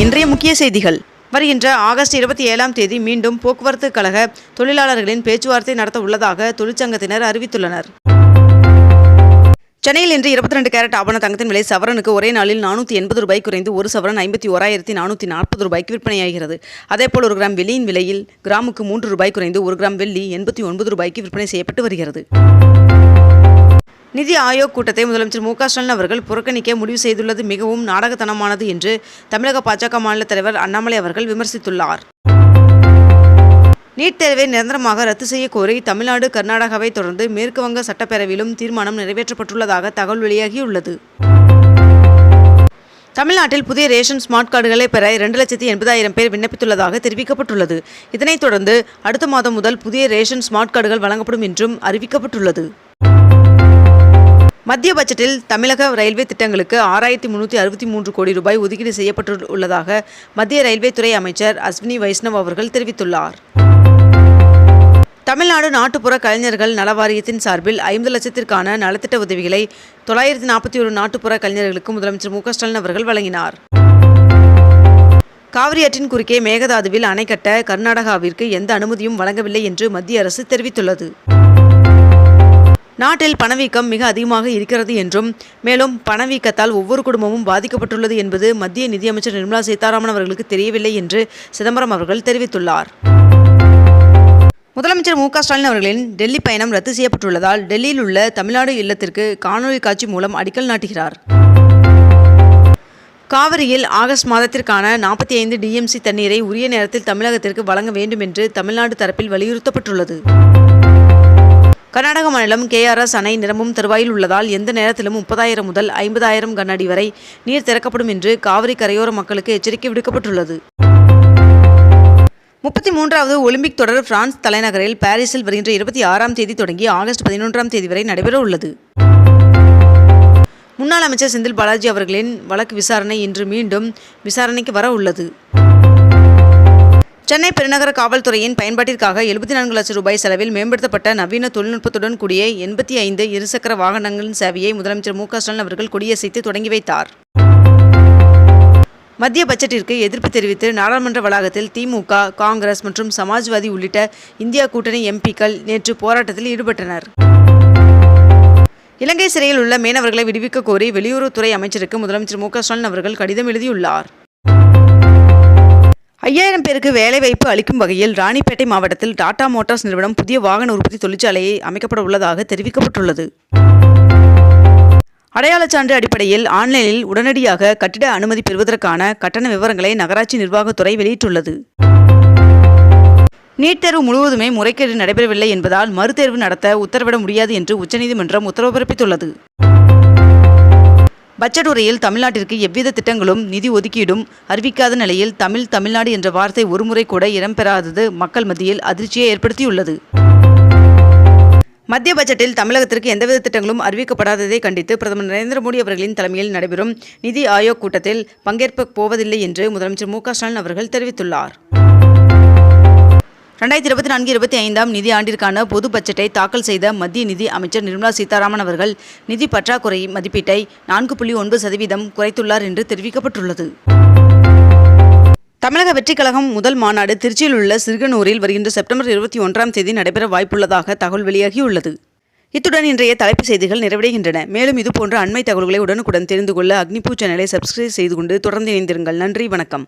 இன்றைய முக்கிய செய்திகள். வருகின்ற ஆகஸ்ட் இருபத்தி ஏழாம் தேதி மீண்டும் போக்குவரத்து கழக தொழிலாளர்களின் பேச்சுவார்த்தை நடத்த உள்ளதாக தொழிற்சங்கத்தினர் அறிவித்துள்ளனர். சென்னையில் இன்று இருபத்தி ரெண்டு கேரட் ஆபண தங்கத்தின் விலை சவரனுக்கு ஒரே நாளில் நானூற்றி எண்பது ரூபாய் குறைந்து ஒரு சவரன் ஐம்பத்தி ஓராயிரத்தி நானூற்றி நாற்பது ரூபாய்க்கு விற்பனையாகிறது. அதேபோல் ஒரு கிராம் வெள்ளியின் விலையில் கிராமுக்கு மூன்று ரூபாய் குறைந்து ஒரு கிராம் வெள்ளி எண்பத்தி ஒன்பது ரூபாய்க்கு விற்பனை செய்யப்பட்டு வருகிறது. நிதி ஆயோக் கூட்டத்தை முதலமைச்சர் மு க ஸ்டாலின் அவர்கள் புறக்கணிக்க முடிவு செய்துள்ளது மிகவும் நாடகத்தனமானது என்று தமிழக பாஜக மாநில தலைவர் அண்ணாமலை அவர்கள் விமர்சித்துள்ளார். நீட் தேர்வை நிரந்தரமாக ரத்து செய்ய கோரி தமிழ்நாடு கர்நாடகாவை தொடர்ந்து மேற்கு வங்க சட்டப்பேரவையிலும் தீர்மானம் நிறைவேற்றப்பட்டுள்ளதாக தகவல் வெளியாகியுள்ளது. தமிழ்நாட்டில் புதிய ரேஷன் ஸ்மார்ட் கார்டுகளை பெற இரண்டு லட்சத்தி எண்பதாயிரம் பேர் விண்ணப்பித்துள்ளதாக தெரிவிக்கப்பட்டுள்ளது. இதனைத் தொடர்ந்து அடுத்த மாதம் முதல் புதிய ரேஷன் ஸ்மார்ட் கார்டுகள் வழங்கப்படும் என்றும் அறிவிக்கப்பட்டுள்ளது. மத்திய பட்ஜெட்டில் தமிழக ரயில்வே திட்டங்களுக்கு ஆறாயிரத்தி முன்னூற்றி அறுபத்தி மூன்று கோடி ரூபாய் ஒதுக்கீடு செய்யப்பட்டுள்ளதாக மத்திய ரயில்வே துறை அமைச்சர் அஸ்வினி வைஷ்ணவ் அவர்கள் தெரிவித்துள்ளார். தமிழ்நாடு நாட்டுப்புற கலைஞர்கள் நல வாரியத்தின் சார்பில் ஐம்பது லட்சத்திற்கான நலத்திட்ட உதவிகளை தொள்ளாயிரத்தி நாற்பத்தி ஒரு நாட்டுப்புற கலைஞர்களுக்கு முதலமைச்சர் மு ஸ்டாலின் அவர்கள் வழங்கினார். காவிரியாற்றின் குறுக்கே மேகதாதுவில் அணை கட்ட கர்நாடகாவிற்கு எந்த அனுமதியும் வழங்கவில்லை என்று மத்திய அரசு தெரிவித்துள்ளது. நாட்டில் பணவீக்கம் மிக அதிகமாக இருக்கிறது என்றும் மேலும் பணவீக்கத்தால் ஒவ்வொரு குடும்பமும் பாதிக்கப்பட்டுள்ளது என்பது மத்திய நிதியமைச்சர் நிர்மலா சீதாராமன் அவர்களுக்கு தெரியவில்லை என்று சிதம்பரம் அவர்கள் தெரிவித்துள்ளார். முதலமைச்சர் மு க ஸ்டாலின் அவர்களின் டெல்லி பயணம் ரத்து செய்யப்பட்டுள்ளதால் டெல்லியில் உள்ள தமிழ்நாடு இல்லத்திற்கு காணொலி காட்சி மூலம் அடிக்கல் நாட்டுகிறார். காவிரியில் ஆகஸ்ட் மாதத்திற்கான நாற்பத்தி ஐந்து டிஎம்சி தண்ணீரை உரிய நேரத்தில் தமிழகத்திற்கு வழங்க வேண்டும் என்று தமிழ்நாடு தரப்பில் வலியுறுத்தப்பட்டுள்ளது. கர்நாடக மாநிலம் கேஆர்எஸ் அணை நிரம்பும் தருவாயில் உள்ளதால் எந்த நேரத்திலும் முப்பதாயிரம் முதல் ஐம்பதாயிரம் கனஅடி வரை நீர் திறக்கப்படும் என்று காவிரி கரையோர மக்களுக்கு எச்சரிக்கை விடுக்கப்பட்டுள்ளது. முப்பத்தி மூன்றாவது ஒலிம்பிக் தொடர் பிரான்ஸ் தலைநகரில் பாரிஸில் வருகின்ற இருபத்தி ஆறாம் தேதி தொடங்கி ஆகஸ்ட் பதினொன்றாம் தேதி வரை நடைபெற உள்ளது முன்னாள் அமைச்சர் செந்தில் பாலாஜி அவர்களின் வழக்கு விசாரணை இன்று மீண்டும் விசாரணைக்கு வர உள்ளது சென்னை பெருநகர காவல்துறையின் பயன்பாட்டிற்காக எழுபத்தி நான்கு லட்சம் ரூபாய் செலவில் மேம்படுத்தப்பட்ட நவீன தொழில்நுட்பத்துடன் கூடிய எண்பத்தி ஐந்து இருசக்கர வாகனங்களின் சேவையை முதலமைச்சர் மு ஸ்டாலின் அவர்கள் கொடியசைத்து தொடங்கி வைத்தார். மத்திய பட்ஜெட்டிற்கு எதிர்ப்பு தெரிவித்து நாடாளுமன்ற வளாகத்தில் திமுக காங்கிரஸ் மற்றும் சமாஜ்வாதி உள்ளிட்ட இந்தியா கூட்டணி எம்பிக்கள் நேற்று போராட்டத்தில் ஈடுபட்டனர். இலங்கை சிறையில் உள்ள மீனவர்களை விடுவிக்க கோரி வெளியுறவுத்துறை அமைச்சருக்கு முதலமைச்சர் மு ஸ்டாலின் அவர்கள் கடிதம் எழுதியுள்ளார். ஐயாயிரம் பேருக்கு வேலைவாய்ப்பு அளிக்கும் வகையில் ராணிப்பேட்டை மாவட்டத்தில் டாடா மோட்டார்ஸ் நிறுவனம் புதிய வாகன உற்பத்தி தொழிற்சாலையை அமைக்கப்பட உள்ளதாக தெரிவிக்கப்பட்டுள்ளது. அடையாளச் சான்று அடிப்படையில் ஆன்லைனில் உடனடியாக கட்டிட அனுமதி பெறுவதற்கான கட்டண விவரங்களை நகராட்சி நிர்வாகத்துறை வெளியிட்டுள்ளது. நீட் தேர்வு முழுவதுமே முறைகேடு நடைபெறவில்லை என்பதால் மறுதேர்வு நடத்த உத்தரவிட முடியாது என்று உச்சநீதிமன்றம் உத்தரவு பிறப்பித்துள்ளது. பட்ஜெட் உரையில் தமிழ்நாட்டிற்கு எவ்வித திட்டங்களும் நிதி ஒதுக்கீடும் அறிவிக்காத நிலையில் தமிழ் தமிழ்நாடு என்ற வார்த்தை ஒருமுறை கூட இடம்பெறாதது மக்கள் மத்தியில் அதிர்ச்சியை ஏற்படுத்தியுள்ளது. மத்திய பட்ஜெட்டில் தமிழகத்திற்கு எந்தவித திட்டங்களும் அறிவிக்கப்படாததை கண்டித்து பிரதமர் நரேந்திர மோடி அவர்களின் தலைமையில் நடைபெறும் நிதி ஆயோக் கூட்டத்தில் பங்கேற்க போவதில்லை என்று முதலமைச்சர் மு க ஸ்டாலின் அவர்கள் தெரிவித்துள்ளார். ரெண்டாயிரத்தி இருபத்தி நான்கு இருபத்தி ஐந்தாம் நிதி ஆண்டிற்கான பொது பட்ஜெட்டை தாக்கல் செய்த மத்திய நிதி அமைச்சர் நிர்மலா சீதாராமன் அவர்கள் நிதி பற்றாக்குறை மதிப்பீட்டை நான்கு புள்ளி ஒன்பது சதவீதம் குறைத்துள்ளார் என்று தெரிவிக்கப்பட்டுள்ளது. தமிழக வெற்றிக் கழகம் முதல் மாநாடு திருச்சியில் உள்ள சிறுகனூரில் வருகின்ற செப்டம்பர் இருபத்தி ஒன்றாம் தேதி நடைபெற வாய்ப்புள்ளதாக தகவல் வெளியாகியுள்ளது. இத்துடன் இன்றைய தலைப்புச் செய்திகள் நிறைவடைகின்றன. மேலும் இதுபோன்ற அண்மை தகவல்களை உடனுக்குடன் தெரிந்து கொள்ள அக்னிபூ சேனலை சப்ஸ்கிரைப் செய்து கொண்டு தொடர்ந்து இணைந்திருங்கள். நன்றி வணக்கம்.